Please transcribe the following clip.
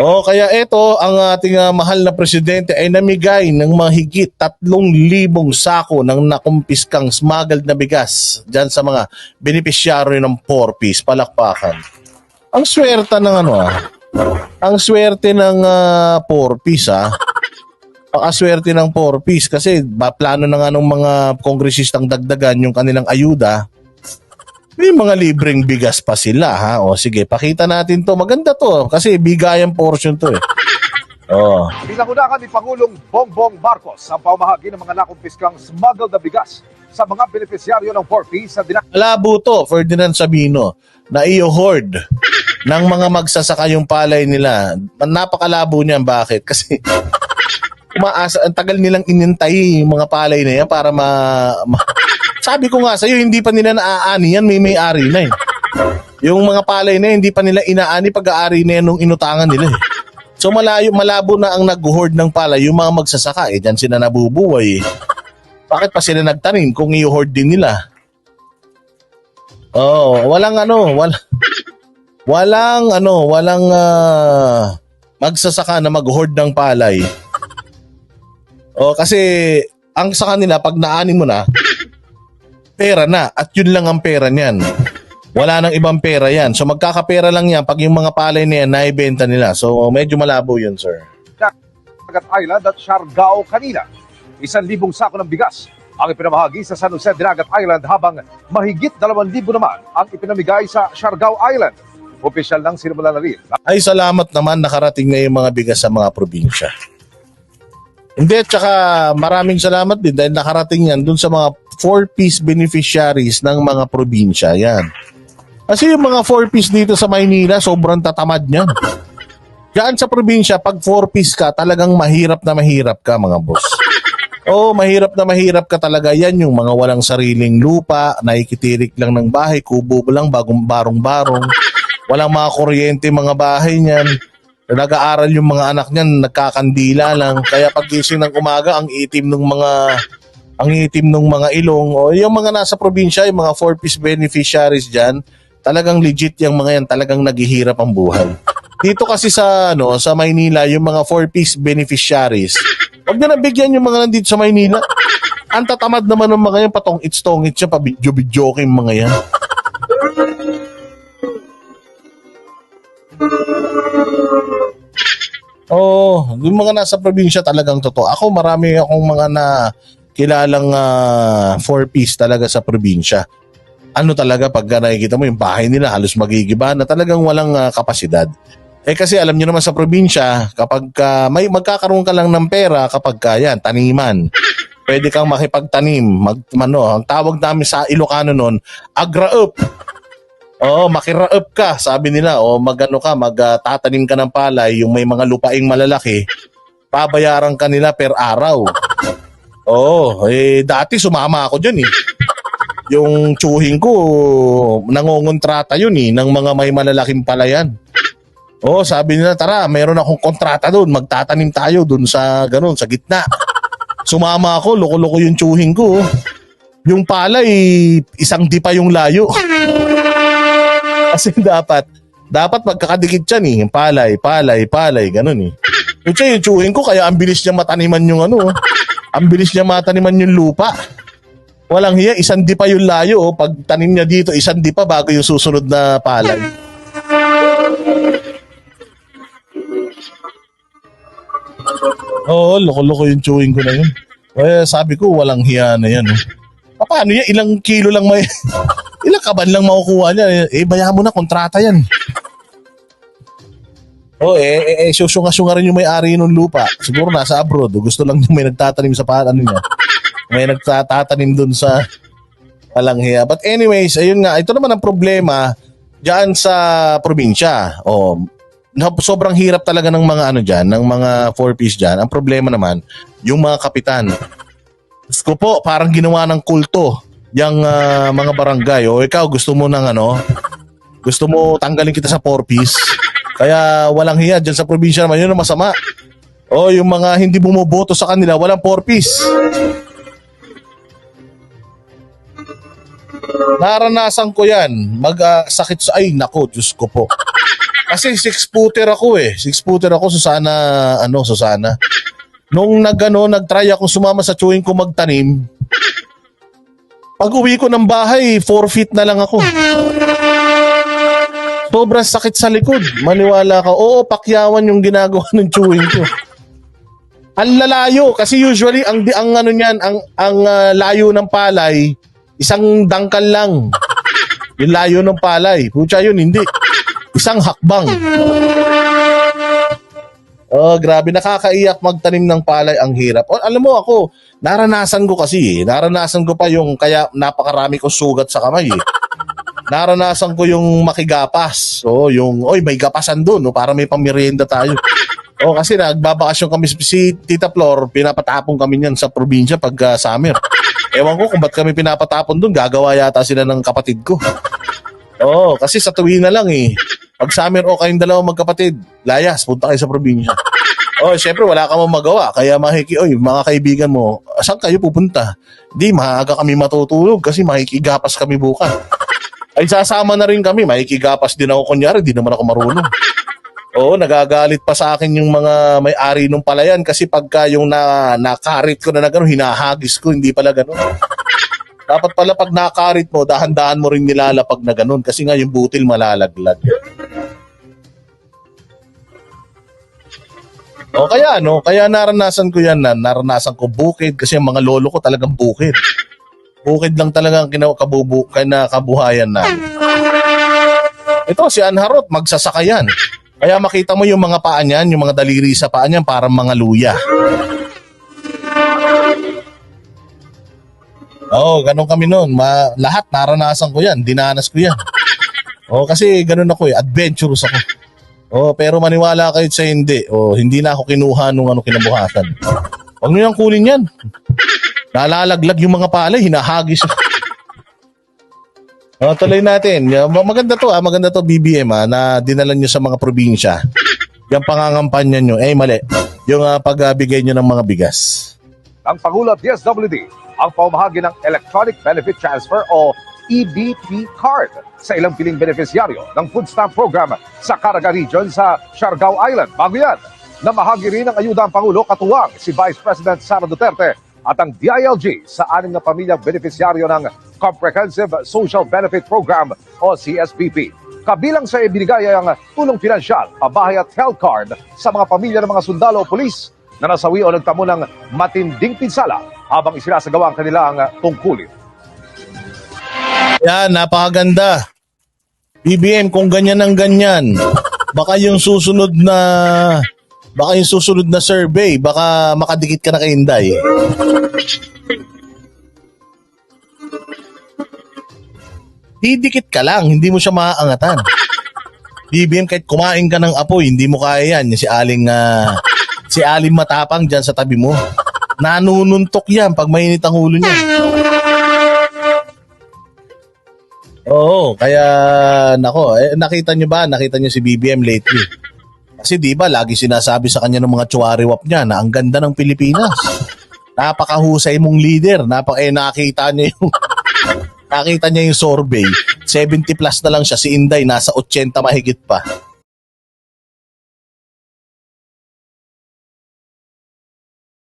Oh, kaya ito ang ating ah, mahal na presidente ay namigay ng mahigit 3,000 sako ng nakumpiskang smuggled na bigas diyan sa mga benepisyaryo ng 4-piece palakpakan. Ang swerte ng ano ah. Ang swerte ng ah, 4-piece ah. Pakaswerte ng 4-piece kasi ba, plano na nga ng mga kongresistang dagdagan yung kanilang ayuda. May mga libreng bigas pa sila ha. O sige, pakita natin to. Maganda to kasi bigayan portion to eh. Oh. Pinangunahan ni Pangulong Bongbong Marcos ang pamahagi ng mga nakumpiskang smuggled na bigas sa mga benepisyaryo ng 4P sa dinang Malabo to, Ferdinand Sabino, na i-hoard ng mga magsasaka yung palay nila. Napakalabo niyan. Bakit? Kasi umaasa, ang tagal nilang inintay yung mga palay na yan para ma... ma- sabi ko nga sa'yo, hindi pa nila naaani yan, may may-ari na eh. Yung mga palay na hindi pa nila inaani pag-aari na yan nung inutangan nila eh. So malayo, malabo na ang nag-hoard ng palay, yung mga magsasaka eh, dyan sila nabubuhay eh. Bakit pa sila nagtanim kung i-hoard din nila? Oh, walang ano, wala walang ano, walang ah, magsasaka na mag-hoard ng palay. Oh, kasi ang sa kanila pag naani mo na pera na at yun lang ang pera niyan. Wala nang ibang pera yan. So magkakapera lang yan pag yung mga palay na yan naibenta nila. So medyo malabo yun, sir. Dagat Island at Siargao kanina. Isang libong sako ng bigas ang ipinamahagi sa San Jose Dinagat Island habang mahigit dalawang libo naman ang ipinamigay sa Siargao Island. Opisyal ng sinimula na rin Ay salamat naman nakarating na yung mga bigas sa mga probinsya. Hindi, at saka maraming salamat din dahil nakarating yan dun sa mga 4-piece beneficiaries ng mga probinsya. Yan. Kasi yung mga 4-piece dito sa Maynila, sobrang tatamad niyan. Diyan sa probinsya, pag 4-piece ka, talagang mahirap na mahirap ka mga boss. Oo, mahirap na mahirap ka talaga. Yan yung mga walang sariling lupa, nakikitirik lang ng bahay, kubo lang, bagong barong-barong. Walang mga kuryente mga bahay niyan. Nag-aaral yung mga anak niyan, nagkakandila lang. Kaya pagising ng umaga, ang itim ng mga ang itim ng mga ilong. O yung mga nasa probinsya, yung mga four-piece beneficiaries diyan, talagang legit yung mga yan, talagang naghihirap ang buhay. Dito kasi sa ano, sa Maynila, yung mga four-piece beneficiaries, wag na nabigyan yung mga nandito sa Maynila. Ang tatamad naman ng mga yan, patong it's tong it's pa video-video yung mga yan. Oo, yung mga nasa probinsya talagang totoo. Ako marami akong mga na kilalang ah, four-piece talaga sa probinsya. Ano talaga pag nakikita mo yung bahay nila halos magigiba na talagang walang ah, kapasidad. Eh kasi alam niyo naman sa probinsya, kapag ka, may magkakaroon ka lang ng pera kapag ka yan, taniman. Pwede kang makipagtanim. Mag, ano, ang tawag namin sa Ilocano noon, agraup. Oo, makiraup ka, sabi nila. O magano ka, magtatanim ka ng palay, yung may mga lupaing malalaki, babayaran ka nila per araw. Oo, eh dati sumama ako dyan eh. Yung tsuhing ko, nangongontrata yun eh, ng mga may malalaking palayan. Oo, sabi nila, tara, meron akong kontrata doon, magtatanim tayo doon sa, ganun, sa gitna. Sumama ako, loko-loko yung tsuhing ko. Yung palay, isang di pa yung layo. Kasi dapat, dapat magkakadikit yan eh. Palay, palay, palay, ganun eh. Yung tsuhin ko, kaya ang bilis niya mataniman yung ano. Ang bilis niya mataniman yung lupa. Walang hiya, isang di pa yung layo. Oh. Pag tanim niya dito, isang di pa bago yung susunod na palay. Oo, loko-loko yung chewing ko na yun. Kaya sabi ko, walang hiya na yan. Oh. Paano yan? Ilang kilo lang may... ilang kaban lang makukuha niya. Eh, bayahan mo na, kontrata yan. Oh, eh, eh, eh susunga-sunga rin yung may-ari ng lupa. Siguro nasa abroad. oh. Gusto lang yung may nagtatanim sa pa, ano niya. May nagtatanim dun sa palanghiya. But anyways, ayun nga, ito naman ang problema diyan sa probinsya. Oh, sobrang hirap talaga ng mga ano diyan, ng mga four piece diyan. Ang problema naman, yung mga kapitan. Ko po, parang ginawa ng kulto yung ah, mga barangay. O ikaw, gusto mo ng ano, gusto mo tanggalin kita sa four piece. Kaya walang hiya dyan sa probinsya naman, yun ang masama. O yung mga hindi bumoboto sa kanila, walang piece. Naranasan ko yan. Mag-sakit sa... Ay, nako, Diyos ko po. Kasi six-footer ako eh. Six-footer ako, Susana, ano, Susana. Nung nag, ano, nag-try ako sumama sa chewing ko magtanim, pag uwi ko ng bahay, 4 feet na lang ako. Sobrang sakit sa likod. Maniwala ka. Oo, pakyawan yung ginagawa ng chewing ko. Ang lalayo kasi usually ang ang ano niyan, ang ang ah, layo ng palay, isang dangkal lang. Yung layo ng palay. Pucha yun, hindi. Isang hakbang. Oh, grabe nakakaiyak magtanim ng palay ang hirap. O, alam mo ako, naranasan ko kasi eh. Naranasan ko pa yung kaya napakarami kong sugat sa kamay eh. Naranasan ko yung makigapas. Oh, yung oy may gapasan doon, no, para may pamirienda tayo. Oh, kasi nagbabakasyon kami si Tita Flor, pinapatapon kami niyan sa probinsya pag ah, summer. Ewan ko kung ba't kami pinapatapon doon, gagawa yata sila ng kapatid ko. Oo, kasi sa tuwi na lang eh. Pag summer o kayong dalawang magkapatid, layas, punta kayo sa probinsya. Oh, syempre wala ka magawa. Kaya makiki, oy, mga kaibigan mo, saan kayo pupunta? Di, maaga kami matutulog kasi makikigapas kami bukas. Ay, sasama na rin kami. Makikigapas din ako kunyari, di naman ako marunong. Oo, nagagalit pa sa akin yung mga may-ari ng palayan kasi pagka yung na, nakarit ko na na gano'n, hinahagis ko, hindi pala gano'n. Dapat pala pag nakarit mo, dahan-dahan mo rin nilalapag na gano'n kasi nga yung butil malalaglag. O kaya ano, kaya naranasan ko yan na naranasan ko bukid kasi ang mga lolo ko talagang bukid. Bukid lang talaga ang kinakabubu, kinakabuhayan na. Ito si Anharot, magsasaka yan. Kaya makita mo yung mga paa niyan, yung mga daliri sa paa niyan, parang mga luya. Oo, oh, ganun kami noon. Ma- lahat naranasan ko yan, dinanas ko yan. Oo, kasi ganun ako eh, adventurous ako. Oo, pero maniwala kayo sa hindi. Oo, hindi na ako kinuha nung ano kinabukasan. Huwag nyo yung kunin yan. Nalalaglag yung mga palay, hinahagis. Oh, tuloy natin. Maganda to ah, maganda to BBM ah, na dinala nyo sa mga probinsya. Yung pangangampanya nyo, eh mali. Yung ah, pagbigay nyo ng mga bigas. ng Pangulo DSWD ang pamahagi ng Electronic Benefit Transfer o EBT card sa ilang piling beneficiaryo ng food stamp program sa Caraga Region sa Siargao Island. Bago yan, namahagi rin ng ayuda ang Pangulo katuwang si Vice President Sara Duterte at ang DILG sa anim na pamilyang beneficiaryo ng Comprehensive Social Benefit Program o CSBP. Kabilang sa ibinigay ay ang tulong pinansyal, pabahay at health card sa mga pamilya ng mga sundalo o pulis na nasawi o nagtamo ng matinding pinsala habang isinasagawa ang kanilang tungkulin. Yan, napakaganda. BBM, kung ganyan ang ganyan, baka yung susunod na baka yung susunod na survey, baka makadikit ka na kay Inday. Didikit ka lang, hindi mo siya maaangatan. BBM, kahit kumain ka ng apoy, hindi mo kaya yan. Si Aling, ah, si Aling matapang dyan sa tabi mo. Nanununtok yan pag mainit ang ulo niya. Oo, kaya nako, eh, nakita niyo ba? Nakita niyo si BBM lately. Kasi 'di ba lagi sinasabi sa kanya ng mga chuwariwap niya na ang ganda ng Pilipinas. Napakahusay mong leader. Napaka eh, nakita niya yung nakita niya yung survey. 70 plus na lang siya si Inday nasa 80 mahigit pa.